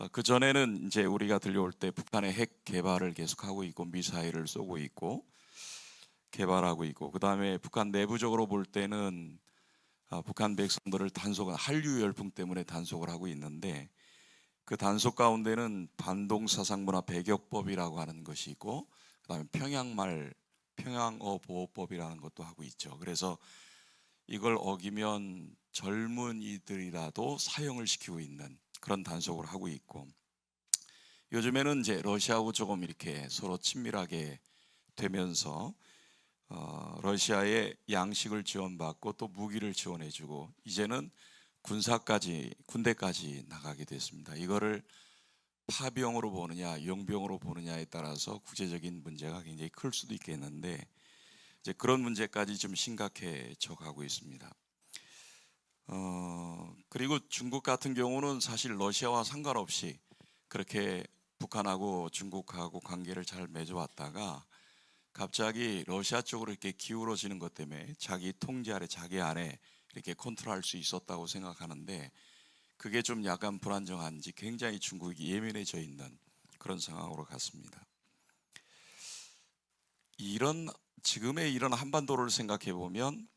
어, 그 전에는 이제 우리가 들려올 때 북한의 핵 개발을 계속하고 있고 미사일을 쏘고 있고 개발하고 있고 그 다음에 북한 내부적으로 볼 때는 아, 북한 백성들을 단속은 한류 열풍 때문에 단속을 하고 있는데 그 단속 가운데는 반동 사상 문화 배격법이라고 하는 것이 있고 그다음에 평양말 평양어 보호법이라는 것도 하고 있죠. 그래서 이걸 어기면 젊은이들이라도 사형을 시키고 있는 그런 단속을 하고 있고 요즘에는 이제 러시아하고 조금 이렇게 서로 친밀하게 되면서 어, 러시아의 양식을 지원받고 또 무기를 지원해주고 이제는 군사까지 군대까지 나가게 됐습니다. 이거를 파병으로 보느냐 용병으로 보느냐에 따라서 국제적인 문제가 굉장히 클 수도 있겠는데 이제 그런 문제까지 좀 심각해져 가고 있습니다. 어, 그리고 중국 같은 경우는 사실 러시아와 상관없이 그렇게 북한하고 중국하고 관계를 잘 맺어왔다가 갑자기 러시아 쪽으로 이렇게 기울어지는 것 때문에 자기 통제 아래 자기 안에 이렇게 컨트롤할 수 있었다고 생각하는데 그게 좀 약간 불안정한지 굉장히 중국이 예민해져 있는 그런 상황으로 갔습니다. 이런 지금의 이런 한반도를 생각해 보면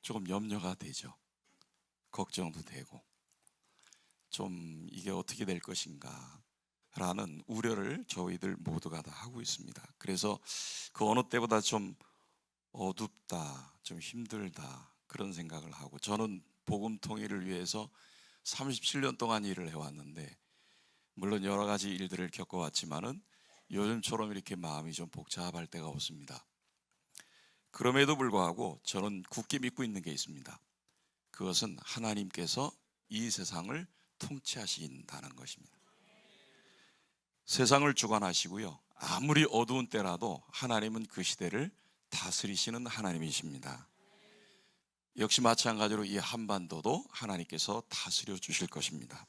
조금 염려가 되죠. 걱정도 되고 좀 이게 어떻게 될 것인가 라는 우려를 저희들 모두가 다 하고 있습니다. 그래서 그 어느 때보다 좀 어둡다, 좀 힘들다 그런 생각을 하고 저는 복음 통일을 위해서 37년 동안 일을 해왔는데 물론 여러 가지 일들을 겪어왔지만은 요즘처럼 이렇게 마음이 좀 복잡할 때가 없습니다. 그럼에도 불구하고 저는 굳게 믿고 있는 게 있습니다. 그것은 하나님께서 이 세상을 통치하신다는 것입니다. 세상을 주관하시고요. 아무리 어두운 때라도 하나님은 그 시대를 다스리시는 하나님이십니다. 역시 마찬가지로 이 한반도도 하나님께서 다스려 주실 것입니다.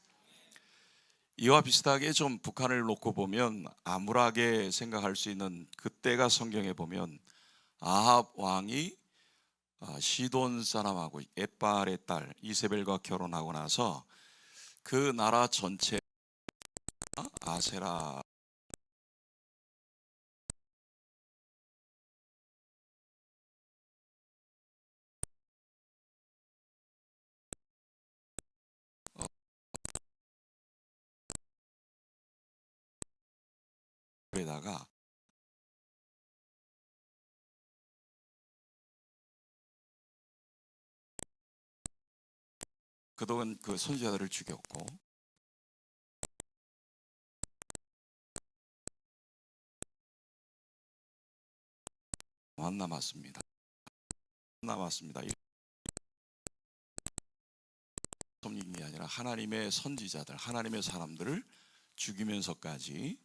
이와 비슷하게 좀 북한을 놓고 보면 암울하게 생각할 수 있는 그때가 성경에 보면 아합 왕이 아, 시돈 사람하고 에빨의 딸 이세벨과 결혼하고 나서 그 나라 전체 아세라. 에다가 그동안 그 선지자들을 죽였고 안 남았습니다. 남았습니다. 성인이 아니라 하나님의 선지자들, 하나님의 사람들을 죽이면서까지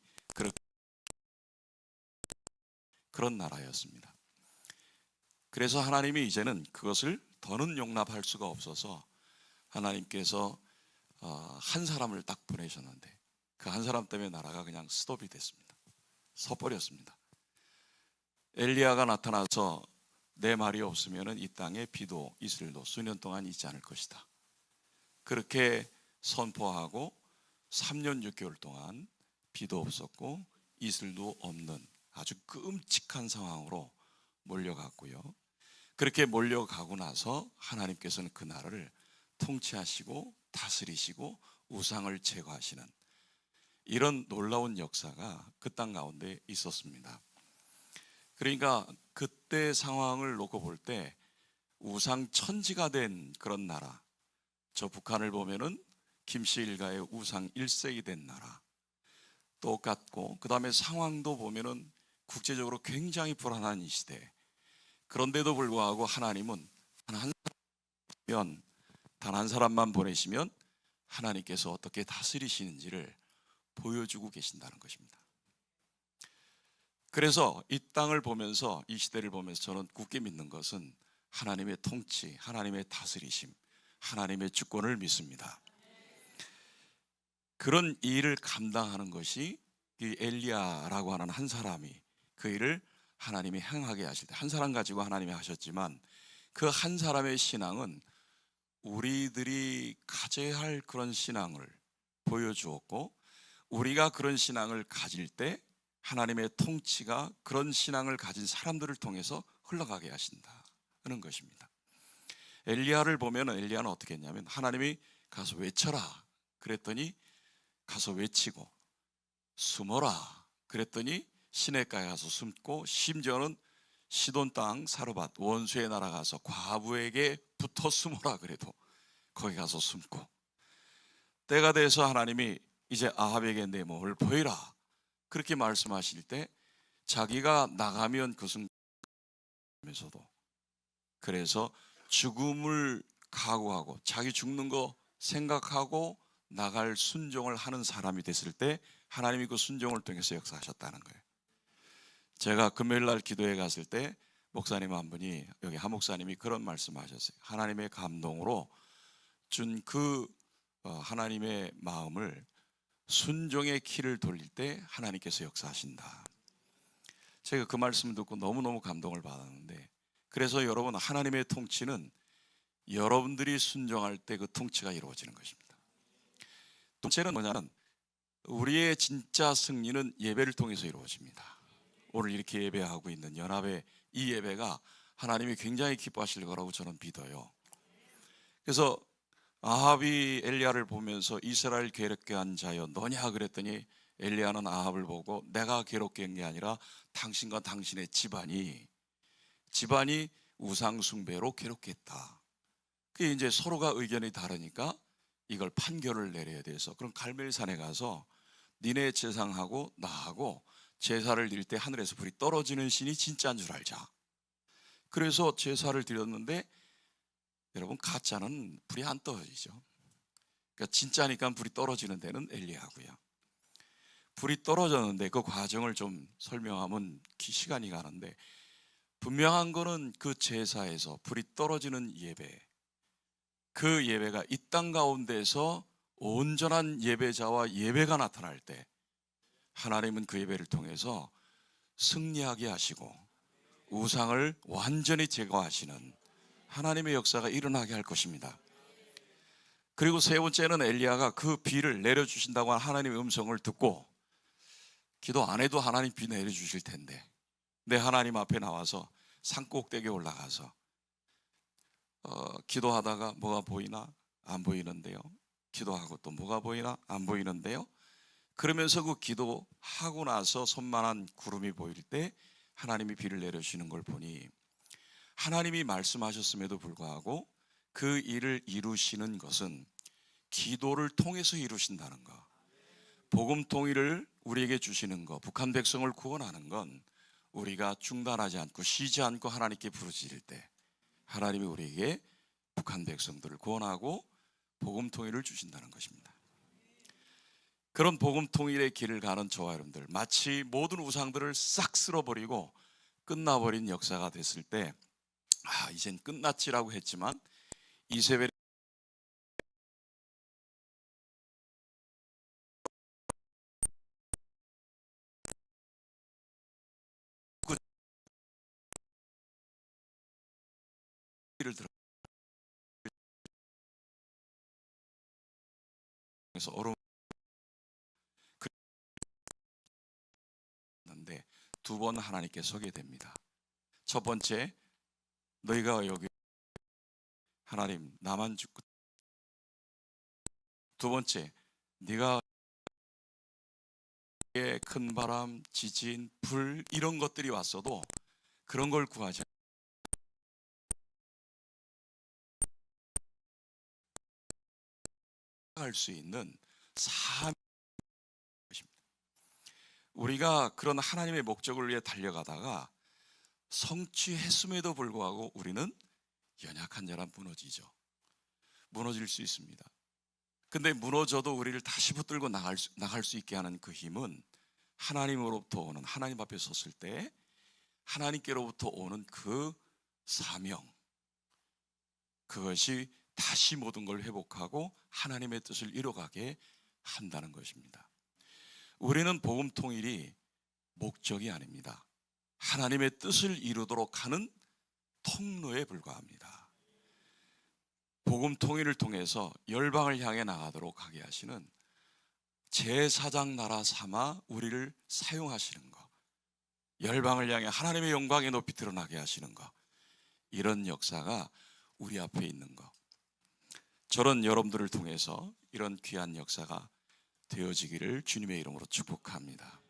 그런 나라였습니다. 그래서 하나님이 이제는 그것을 더는 용납할 수가 없어서 하나님께서 어, 한 사람을 딱 보내셨는데 그 한 사람 때문에 나라가 그냥 스톱이 됐습니다. 서버렸습니다. 엘리야가 나타나서 내 말이 없으면 이 땅에 비도 이슬도 수년 동안 있지 않을 것이다. 그렇게 선포하고 3년 6개월 동안 비도 없었고 이슬도 없는 아주 끔찍한 상황으로 몰려갔고요. 그렇게 몰려가고 나서 하나님께서는 그 나라를 통치하시고 다스리시고 우상을 제거하시는 이런 놀라운 역사가 그 땅 가운데 있었습니다. 그러니까 그때 상황을 놓고 볼 때 우상 천지가 된 그런 나라, 저 북한을 보면은 김씨 일가의 우상 일색이 된 나라 똑같고 그 다음에 상황도 보면은 국제적으로 굉장히 불안한 이 시대. 그런데도 불구하고 하나님은 한 사람 단 한 사람만 보내시면 하나님께서 어떻게 다스리시는지를 보여주고 계신다는 것입니다. 그래서 이 땅을 보면서 이 시대를 보면서 저는 굳게 믿는 것은 하나님의 통치, 하나님의 다스리심, 하나님의 주권을 믿습니다. 그런 일을 감당하는 것이 이 엘리야라고 하는 한 사람이 그 일을 하나님이 행하게 하실 때 한 사람 가지고 하나님이 하셨지만 그 한 사람의 신앙은 우리들이 가져야 할 그런 신앙을 보여주었고 우리가 그런 신앙을 가질 때 하나님의 통치가 그런 신앙을 가진 사람들을 통해서 흘러가게 하신다는 것입니다. 엘리야를 보면 엘리야는 어떻게 했냐면 하나님이 가서 외쳐라 그랬더니 가서 외치고 숨어라 그랬더니 시내가에 가서 숨고 심지어는 시돈 땅 사르밧 원수의 나라 가서 과부에게 붙어 숨어라 그래도 거기 가서 숨고 때가 돼서 하나님이 이제 아합에게 내 몸을 보이라 그렇게 말씀하실 때 자기가 나가면 그 순간에서도 그래서 죽음을 각오하고 자기 죽는 거 생각하고 나갈 순종을 하는 사람이 됐을 때 하나님이 그 순종을 통해서 역사하셨다는 거예요. 제가 금요일 날 기도회 갔을 때 목사님 한 분이 여기 한 목사님이 그런 말씀하셨어요. 하나님의 감동으로 준 그 하나님의 마음을 순종의 키를 돌릴 때 하나님께서 역사하신다. 제가 그 말씀 듣고 너무너무 감동을 받았는데 그래서 여러분 하나님의 통치는 여러분들이 순종할 때 그 통치가 이루어지는 것입니다. 통치는 뭐냐면 우리의 진짜 승리는 예배를 통해서 이루어집니다. 오늘 이렇게 예배하고 있는 연합의 이 예배가 하나님이 굉장히 기뻐하실 거라고 저는 믿어요. 그래서 아합이 엘리야를 보면서 이스라엘 괴롭게 한 자여 너냐 그랬더니 엘리야는 아합을 보고 내가 괴롭게 한 게 아니라 당신과 당신의 집안이 집안이 우상 숭배로 괴롭게 했다. 그게 이제 서로가 의견이 다르니까 이걸 판결을 내려야 돼서 그럼 갈멜산에 가서 니네 제상하고 나하고 제사를 드릴 때 하늘에서 불이 떨어지는 신이 진짜인 줄 알자. 그래서 제사를 드렸는데 여러분 가짜는 불이 안 떨어지죠. 그러니까 진짜니까 불이 떨어지는 데는 엘리야고요. 불이 떨어졌는데 그 과정을 좀 설명하면 기- 시간이 가는데 분명한 거는 그 제사에서 불이 떨어지는 예배 그 예배가 이 땅 가운데서 온전한 예배자와 예배가 나타날 때 하나님은 그 예배를 통해서 승리하게 하시고 우상을 완전히 제거하시는 하나님의 역사가 일어나게 할 것입니다. 그리고 세 번째는 엘리야가 그 비를 내려 주신다고 한 하나님의 음성을 듣고 기도 안 해도 하나님 비 내려 주실 텐데 내 하나님 앞에 나와서 산 꼭대기에 올라가서 어, 기도하다가 뭐가 보이나 안 보이는데요. 기도하고 또 뭐가 보이나 안 보이는데요. 그러면서 그 기도하고 나서 손만한 구름이 보일 때 하나님이 비를 내려주시는 걸 보니 하나님이 말씀하셨음에도 불구하고 그 일을 이루시는 것은 기도를 통해서 이루신다는 것. 복음 통일을 우리에게 주시는 것, 북한 백성을 구원하는 건 우리가 중단하지 않고 쉬지 않고 하나님께 부르짖을 때 하나님이 우리에게 북한 백성들을 구원하고 복음 통일을 주신다는 것입니다. 그런 복음 통일의 길을 가는 저와 여러분들 마치 모든 우상들을 싹 쓸어버리고 끝나버린 역사가 됐을 때 아, 이젠 끝났지라고 했지만 이세벨 를 들어 그래서 얼음 는 두 번 하나님께 서게 됩니다. 첫 번째 너희가 여기 하나님 나만 죽고 두 번째 네가 큰 바람, 지진, 불 이런 것들이 왔어도 그런 걸 구하지 할 수 있는 삶. 우리가 그런 하나님의 목적을 위해 달려가다가 성취했음에도 불구하고 우리는 연약한 자라 무너지죠. 무너질 수 있습니다. 근데 무너져도 우리를 다시 붙들고 나갈 수, 나갈 수 있게 하는 그 힘은 하나님으로부터 오는 하나님 앞에 섰을 때 하나님께로부터 오는 그 사명 그것이 다시 모든 걸 회복하고 하나님의 뜻을 이뤄가게 한다는 것입니다. 우리는 복음 통일이 목적이 아닙니다. 하나님의 뜻을 이루도록 하는 통로에 불과합니다. 복음 통일을 통해서 열방을 향해 나가도록 하게 하시는 제사장 나라 삼아 우리를 사용하시는 거. 열방을 향해 하나님의 영광이 높이 드러나게 하시는 거. 이런 역사가 우리 앞에 있는 거. 저런 여러분들을 통해서 이런 귀한 역사가 되어지기를 주님의 이름으로 축복합니다.